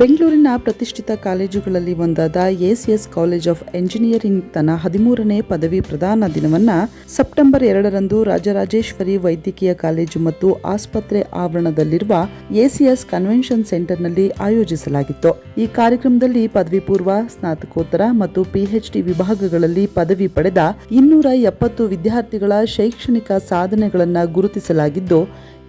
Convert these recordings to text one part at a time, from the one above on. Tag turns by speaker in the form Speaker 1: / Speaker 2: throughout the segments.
Speaker 1: ಬೆಂಗಳೂರಿನ ಪ್ರತಿಷ್ಠಿತ ಕಾಲೇಜುಗಳಲ್ಲಿ ಒಂದಾದ ಎಸಿಎಸ್ ಕಾಲೇಜ್ ಆಫ್ ಎಂಜಿನಿಯರಿಂಗ್ ತನ್ನ ಹದಿಮೂರನೇ ಪದವಿ ಪ್ರದಾನ ದಿನವನ್ನ ಸೆಪ್ಟೆಂಬರ್ ಎರಡರಂದು ರಾಜರಾಜೇಶ್ವರಿ ವೈದ್ಯಕೀಯ ಕಾಲೇಜು ಮತ್ತು ಆಸ್ಪತ್ರೆ ಆವರಣದಲ್ಲಿರುವ ಎಸಿಎಸ್ ಕನ್ವೆನ್ಷನ್ ಸೆಂಟರ್ನಲ್ಲಿ ಆಯೋಜಿಸಲಾಗಿತ್ತು. ಈ ಕಾರ್ಯಕ್ರಮದಲ್ಲಿ ಪದವಿ ಪೂರ್ವ, ಸ್ನಾತಕೋತ್ತರ ಮತ್ತು ಪಿಎಚ್ಡಿ ವಿಭಾಗಗಳಲ್ಲಿ ಪದವಿ ಪಡೆದ ಇನ್ನೂರ ಎಪ್ಪತ್ತು ವಿದ್ಯಾರ್ಥಿಗಳ ಶೈಕ್ಷಣಿಕ ಸಾಧನೆಗಳನ್ನು ಗುರುತಿಸಲಾಗಿದ್ದು,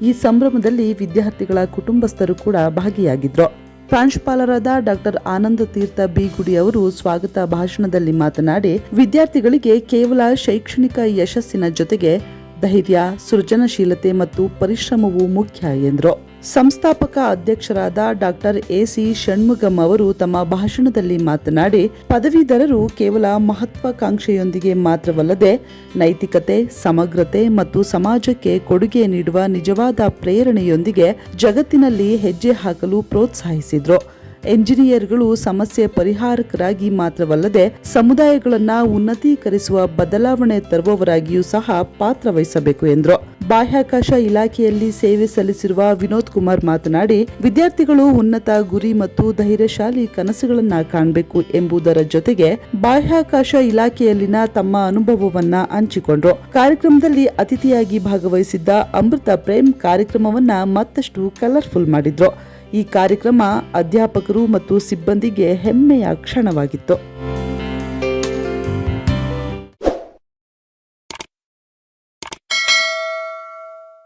Speaker 1: ಈ ಸಂಭ್ರಮದಲ್ಲಿ ವಿದ್ಯಾರ್ಥಿಗಳ ಕುಟುಂಬಸ್ಥರು ಕೂಡ ಭಾಗಿಯಾಗಿದ್ರು. ಪ್ರಾಂಶುಪಾಲರಾದ ಡಾಕ್ಟರ್ ಆನಂದ ತೀರ್ಥ ಬಿಗುಡಿ ಅವರು ಸ್ವಾಗತ ಭಾಷಣದಲ್ಲಿ ಮಾತನಾಡಿ, ವಿದ್ಯಾರ್ಥಿಗಳಿಗೆ ಕೇವಲ ಶೈಕ್ಷಣಿಕ ಯಶಸ್ಸಿನ ಜೊತೆಗೆ ಧೈರ್ಯ, ಸೃಜನಶೀಲತೆ ಮತ್ತು ಪರಿಶ್ರಮವು ಮುಖ್ಯ ಎಂದರು. ಸಂಸ್ಥಾಪಕ ಅಧ್ಯಕ್ಷರಾದ ಡಾಕ್ಟರ್ ಎಸಿ ಷಣ್ಮುಗಂ ಅವರು ತಮ್ಮ ಭಾಷಣದಲ್ಲಿ ಮಾತನಾಡಿ, ಪದವೀಧರರು ಕೇವಲ ಮಹತ್ವಾಕಾಂಕ್ಷೆಯೊಂದಿಗೆ ಮಾತ್ರವಲ್ಲದೆ ನೈತಿಕತೆ, ಸಮಗ್ರತೆ ಮತ್ತು ಸಮಾಜಕ್ಕೆ ಕೊಡುಗೆ ನೀಡುವ ನಿಜವಾದ ಪ್ರೇರಣೆಯೊಂದಿಗೆ ಜಗತ್ತಿನಲ್ಲಿ ಹೆಜ್ಜೆ ಹಾಕಲು ಪ್ರೋತ್ಸಾಹಿಸಿದ್ರು. ಎಂಜಿನಿಯರ್ಗಳು ಸಮಸ್ಯೆ ಪರಿಹಾರಕರಾಗಿ ಮಾತ್ರವಲ್ಲದೆ ಸಮುದಾಯಗಳನ್ನ ಉನ್ನತೀಕರಿಸುವ ಬದಲಾವಣೆ ತರುವವರಾಗಿಯೂ ಸಹ ಪಾತ್ರ ವಹಿಸಬೇಕು ಎಂದರು. ಬಾಹ್ಯಾಕಾಶ ಇಲಾಖೆಯಲ್ಲಿ ಸೇವೆ ಸಲ್ಲಿಸಿರುವ ವಿನೋದ್ ಕುಮಾರ್ ಮಾತನಾಡಿ, ವಿದ್ಯಾರ್ಥಿಗಳು ಉನ್ನತ ಗುರಿ ಮತ್ತು ಧೈರ್ಯಶಾಲಿ ಕನಸುಗಳನ್ನ ಕಾಣಬೇಕು ಎಂಬುದರ ಜೊತೆಗೆ ಬಾಹ್ಯಾಕಾಶ ಇಲಾಖೆಯಲ್ಲಿನ ತಮ್ಮ ಅನುಭವವನ್ನ ಹಂಚಿಕೊಂಡ್ರು. ಕಾರ್ಯಕ್ರಮದಲ್ಲಿ ಅತಿಥಿಯಾಗಿ ಭಾಗವಹಿಸಿದ್ದ ಅಮೃತ ಪ್ರೇಮ್ ಕಾರ್ಯಕ್ರಮವನ್ನ ಮತ್ತಷ್ಟು ಕಲರ್ಫುಲ್ ಮಾಡಿದ್ರು. ಈ ಕಾರ್ಯಕ್ರಮ ಅಧ್ಯಾಪಕರು ಮತ್ತು ಸಿಬ್ಬಂದಿಗೆ ಹೆಮ್ಮೆಯ ಕ್ಷಣವಾಗಿತ್ತು.